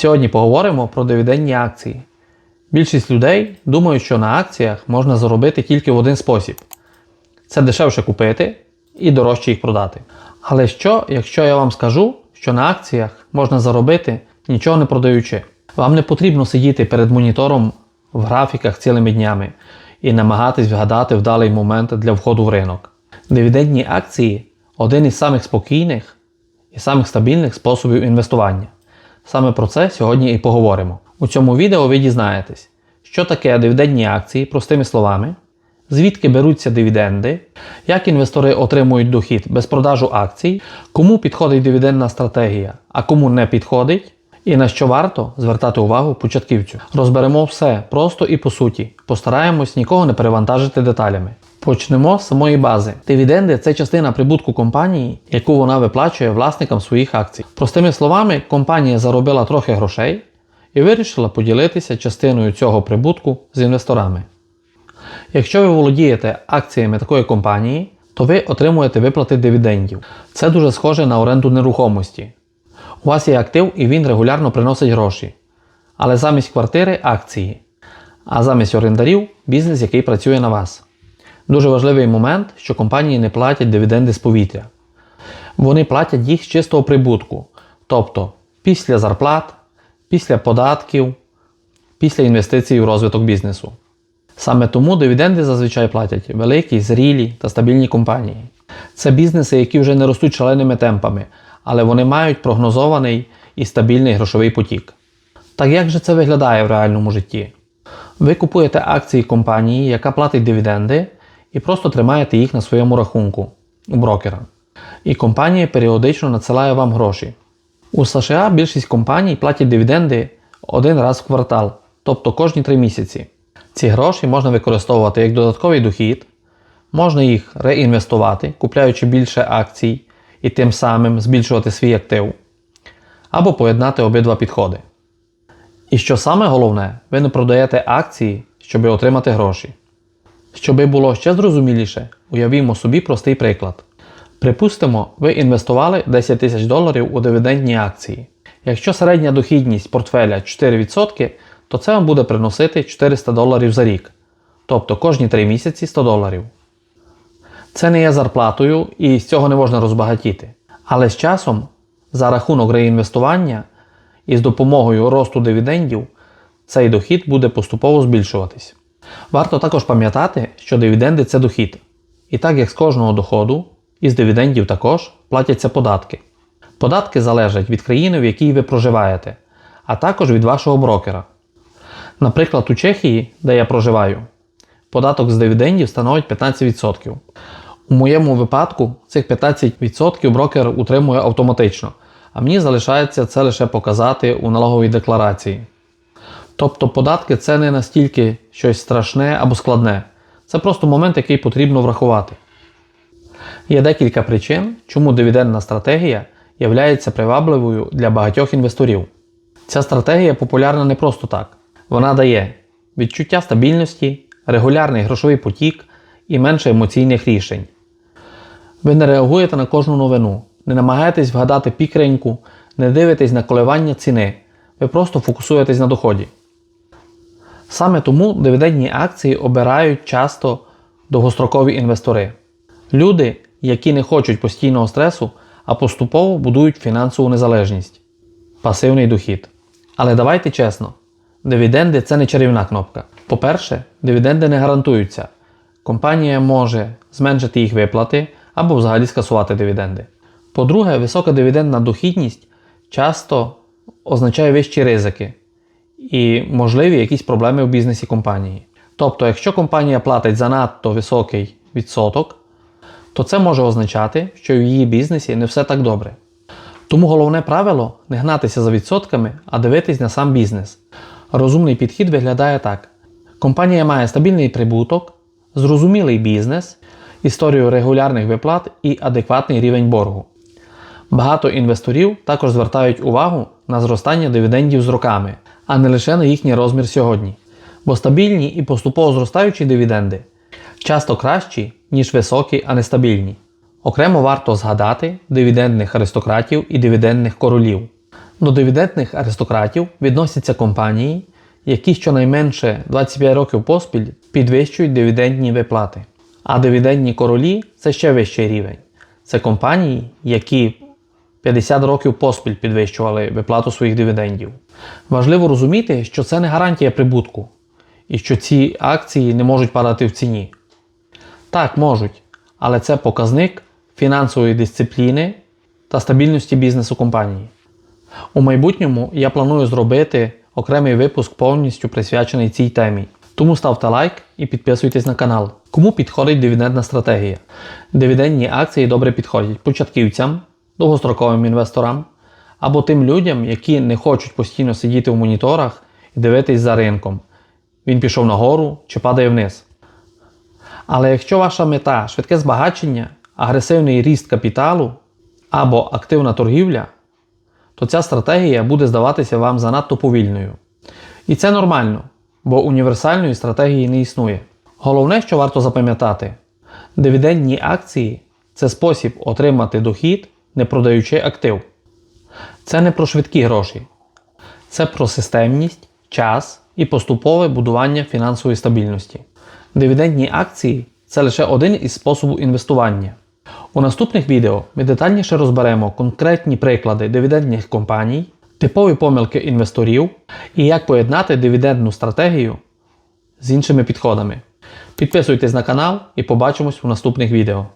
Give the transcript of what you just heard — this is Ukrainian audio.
Сьогодні поговоримо про дивідендні акції. Більшість людей думають, що на акціях можна заробити тільки в один спосіб: це дешевше купити і дорожче їх продати. Але що, якщо я вам скажу, що на акціях можна заробити нічого не продаючи? Вам не потрібно сидіти перед монітором в графіках цілими днями і намагатись вгадати вдалий момент для входу в ринок. Дивідендні акції один із самих спокійних і самих стабільних способів інвестування. Саме про це сьогодні і поговоримо. У цьому відео ви дізнаєтесь, що таке дивідендні акції, простими словами, звідки беруться дивіденди, як інвестори отримують дохід без продажу акцій, кому підходить дивідендна стратегія, а кому не підходить, і на що варто звертати увагу початківцю. Розберемо все просто і по суті. Постараємось нікого не перевантажити деталями. Почнемо з самої бази. Дивіденди це частина прибутку компанії, яку вона виплачує власникам своїх акцій. Простими словами, компанія заробила трохи грошей і вирішила поділитися частиною цього прибутку з інвесторами. Якщо ви володієте акціями такої компанії, то ви отримуєте виплати дивідендів. Це дуже схоже на оренду нерухомості. У вас є актив і він регулярно приносить гроші. Але замість квартири акції, а замість орендарів бізнес, який працює на вас. Дуже важливий момент, що компанії не платять дивіденди з повітря. Вони платять їх з чистого прибутку, тобто після зарплат, після податків, після інвестицій у розвиток бізнесу. Саме тому дивіденди зазвичай платять великі, зрілі та стабільні компанії. Це бізнеси, які вже не ростуть шаленими темпами, але вони мають прогнозований і стабільний грошовий потік. Так як же це виглядає в реальному житті? Ви купуєте акції компанії, яка платить дивіденди, і просто тримаєте їх на своєму рахунку у брокера. І компанія періодично надсилає вам гроші. У США більшість компаній платять дивіденди один раз в квартал, тобто кожні 3 місяці. Ці гроші можна використовувати як додатковий дохід, можна їх реінвестувати, купляючи більше акцій і тим самим збільшувати свій актив, або поєднати обидва підходи. І що саме головне, ви не продаєте акції, щоб отримати гроші. Щоби було ще зрозуміліше, уявімо собі простий приклад. Припустимо, ви інвестували 10 тисяч доларів у дивідендні акції. Якщо середня дохідність портфеля 4%, то це вам буде приносити 400 доларів за рік, тобто кожні 3 місяці 100 доларів. Це не є зарплатою і з цього не можна розбагатіти. Але з часом, за рахунок реінвестування і з допомогою росту дивідендів, цей дохід буде поступово збільшуватись. Варто також пам'ятати, що дивіденди це дохід. І так як з кожного доходу, і з дивідендів також платяться податки. Податки залежать від країни, в якій ви проживаєте, а також від вашого брокера. Наприклад, у Чехії, де я проживаю, податок з дивідендів становить 15%. У моєму випадку цих 15% брокер утримує автоматично, а мені залишається це лише показати у налоговій декларації. Тобто податки це не настільки щось страшне або складне. Це просто момент, який потрібно врахувати. Є декілька причин, чому дивідендна стратегія є привабливою для багатьох інвесторів. Ця стратегія популярна не просто так. Вона дає відчуття стабільності, регулярний грошовий потік і менше емоційних рішень. Ви не реагуєте на кожну новину, не намагаєтесь вгадати пік ринку, не дивитесь на коливання ціни. Ви просто фокусуєтесь на доході. Саме тому дивідендні акції обирають часто довгострокові інвестори. Люди, які не хочуть постійного стресу, а поступово будують фінансову незалежність, пасивний дохід. Але давайте чесно, дивіденди це не чарівна кнопка. По-перше, дивіденди не гарантуються. Компанія може зменшити їх виплати або взагалі скасувати дивіденди. По-друге, висока дивідендна дохідність часто означає вищі ризики і можливі якісь проблеми в бізнесі компанії. Тобто, якщо компанія платить занадто високий відсоток, то це може означати, що в її бізнесі не все так добре. Тому головне правило не гнатися за відсотками, а дивитись на сам бізнес. Розумний підхід виглядає так: компанія має стабільний прибуток, зрозумілий бізнес, історію регулярних виплат і адекватний рівень боргу. Багато інвесторів також звертають увагу на зростання дивідендів з роками, а не лише на їхній розмір сьогодні. Бо стабільні і поступово зростаючі дивіденди часто кращі, ніж високі, а не стабільні. Окремо варто згадати дивідендних аристократів і дивідендних королів. До дивідендних аристократів відносяться компанії, які щонайменше 25 років поспіль підвищують дивідендні виплати. А дивідендні королі це ще вищий рівень. Це компанії, які 50 років поспіль підвищували виплату своїх дивідендів. Важливо розуміти, що це не гарантія прибутку і що ці акції не можуть падати в ціні. Так, можуть, але це показник фінансової дисципліни та стабільності бізнесу компанії. У майбутньому я планую зробити окремий випуск повністю присвячений цій темі. Тому ставте лайк і підписуйтесь на канал. Кому підходить дивідендна стратегія? Дивідендні акції добре підходять початківцям, довгостроковим інвесторам або тим людям, які не хочуть постійно сидіти в моніторах і дивитись за ринком. Він пішов нагору чи падає вниз. Але якщо ваша мета швидке збагачення, агресивний ріст капіталу або активна торгівля, то ця стратегія буде здаватися вам занадто повільною. І це нормально, бо універсальної стратегії не існує. Головне, що варто запам'ятати, дивідендні акції це спосіб отримати дохід, не продаючи актив. Це не про швидкі гроші, це про системність, час і поступове будування фінансової стабільності. Дивідендні акції це лише один із способів інвестування. У наступних відео ми детальніше розберемо конкретні приклади дивідендних компаній, типові помилки інвесторів і як поєднати дивідендну стратегію з іншими підходами. Підписуйтесь на канал і побачимось у наступних відео.